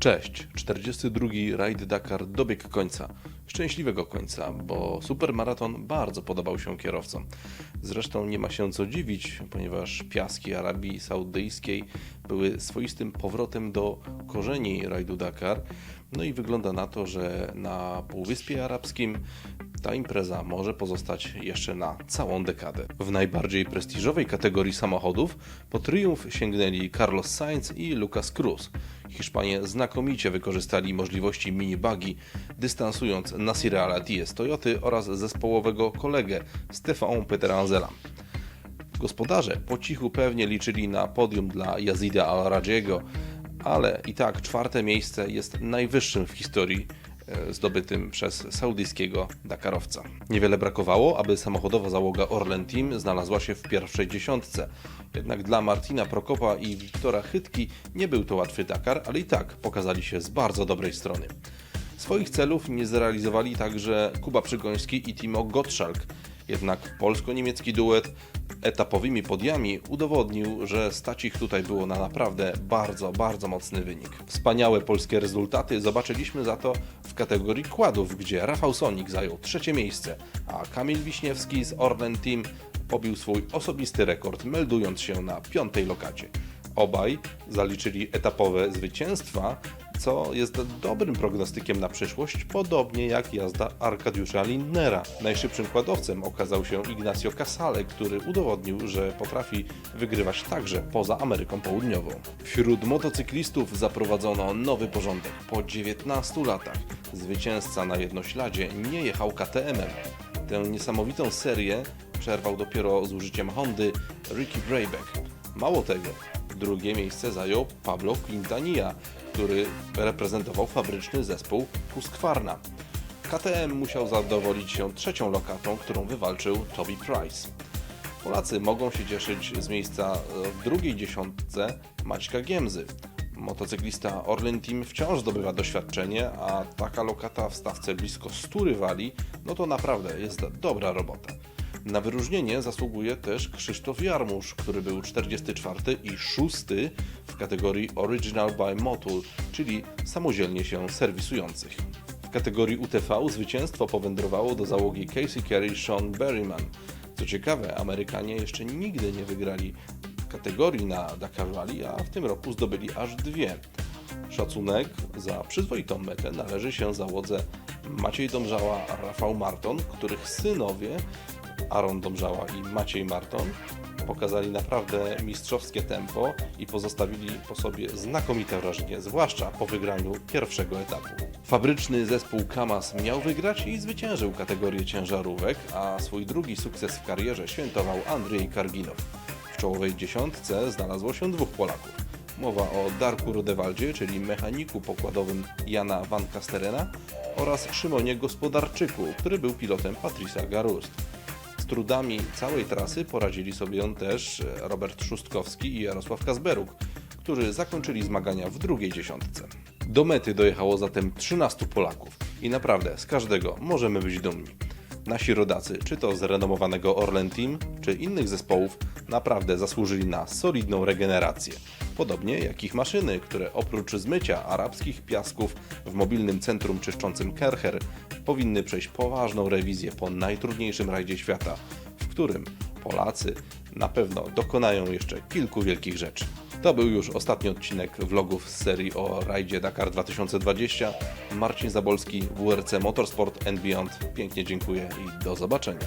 Cześć, 42. Rajd Dakar dobiegł końca. Szczęśliwego końca, bo supermaraton bardzo podobał się kierowcom. Zresztą nie ma się co dziwić, ponieważ piaski Arabii Saudyjskiej były swoistym powrotem do korzeni rajdu Dakar. No i wygląda na to, że na Półwyspie Arabskim ta impreza może pozostać jeszcze na całą dekadę. W najbardziej prestiżowej kategorii samochodów po triumf sięgnęli Carlos Sainz i Lucas Cruz. Hiszpanie znakomicie wykorzystali możliwości mini-buggy, dystansując Nasira Al-Attiyah z Toyoty oraz zespołowego kolegę Stefan Peteranzela. Gospodarze po cichu pewnie liczyli na podium dla Yazida Al-Rajiego, ale i tak czwarte miejsce jest najwyższym w historii e, zdobytym przez saudyjskiego Dakarowca. Niewiele brakowało, aby samochodowa załoga Orlen Team znalazła się w pierwszej dziesiątce. Jednak dla Martina Prokopa i Wiktora Chytki nie był to łatwy Dakar, ale i tak pokazali się z bardzo dobrej strony. Swoich celów nie zrealizowali także Kuba Przygoński i Timo Gottschalk. Jednak polsko-niemiecki duet etapowymi podiami udowodnił, że stać ich tutaj było na naprawdę bardzo, bardzo mocny wynik. Wspaniałe polskie rezultaty zobaczyliśmy za to w kategorii kładów, gdzie Rafał Sonik zajął trzecie miejsce, a Kamil Wiśniewski z Orlen Team pobił swój osobisty rekord, meldując się na piątej lokacie. Obaj zaliczyli etapowe zwycięstwa, co jest dobrym prognostykiem na przyszłość, podobnie jak jazda Arkadiusza Lindnera. Najszybszym kładowcem okazał się Ignacio Casale, który udowodnił, że potrafi wygrywać także poza Ameryką Południową. Wśród motocyklistów zaprowadzono nowy porządek. Po 19 latach zwycięzca na jednośladzie nie jechał KTM-em. Tę niesamowitą serię przerwał dopiero z użyciem Hondy Ricky Brayback. Mało tego, drugie miejsce zajął Pablo Quintanilla, który reprezentował fabryczny zespół Husqvarna. KTM musiał zadowolić się trzecią lokatą, którą wywalczył Toby Price. Polacy mogą się cieszyć z miejsca w drugiej dziesiątce Maćka Giemzy. Motocyklista Orlen Team wciąż zdobywa doświadczenie, a taka lokata w stawce blisko 100 rywali, no to naprawdę jest dobra robota. Na wyróżnienie zasługuje też Krzysztof Jarmusz, który był 44 i 6 w kategorii Original by Motul, czyli samodzielnie się serwisujących. W kategorii UTV zwycięstwo powędrowało do załogi Casey Carey Sean Berryman. Co ciekawe, Amerykanie jeszcze nigdy nie wygrali kategorii na Dakar Rally, a w tym roku zdobyli aż dwie. Szacunek za przyzwoitą metę należy się załodze Maciej Domżała, Rafał Marton, których synowie Aaron Domżała i Maciej Marton pokazali naprawdę mistrzowskie tempo i pozostawili po sobie znakomite wrażenie, zwłaszcza po wygraniu pierwszego etapu. Fabryczny zespół Kamas miał wygrać i zwyciężył kategorię ciężarówek, a swój drugi sukces w karierze świętował Andrzej Karginow. W czołowej dziesiątce znalazło się dwóch Polaków. Mowa o Darku Rodewaldzie, czyli mechaniku pokładowym Jana Van Casterena oraz Szymonie Gospodarczyku, który był pilotem Patrisa Garust. Trudami całej trasy poradzili sobie też Robert Szustkowski i Jarosław Kazberuk, którzy zakończyli zmagania w drugiej dziesiątce. Do mety dojechało zatem 13 Polaków i naprawdę z każdego możemy być dumni. Nasi rodacy, czy to z renomowanego Orlen Team, czy innych zespołów, naprawdę zasłużyli na solidną regenerację. Podobnie jak ich maszyny, które oprócz zmycia arabskich piasków w mobilnym centrum czyszczącym Kercher powinny przejść poważną rewizję po najtrudniejszym rajdzie świata, w którym Polacy na pewno dokonają jeszcze kilku wielkich rzeczy. To był już ostatni odcinek vlogów z serii o rajdzie Dakar 2020. Marcin Zabolski, WRC Motorsport and Beyond. Pięknie dziękuję i do zobaczenia.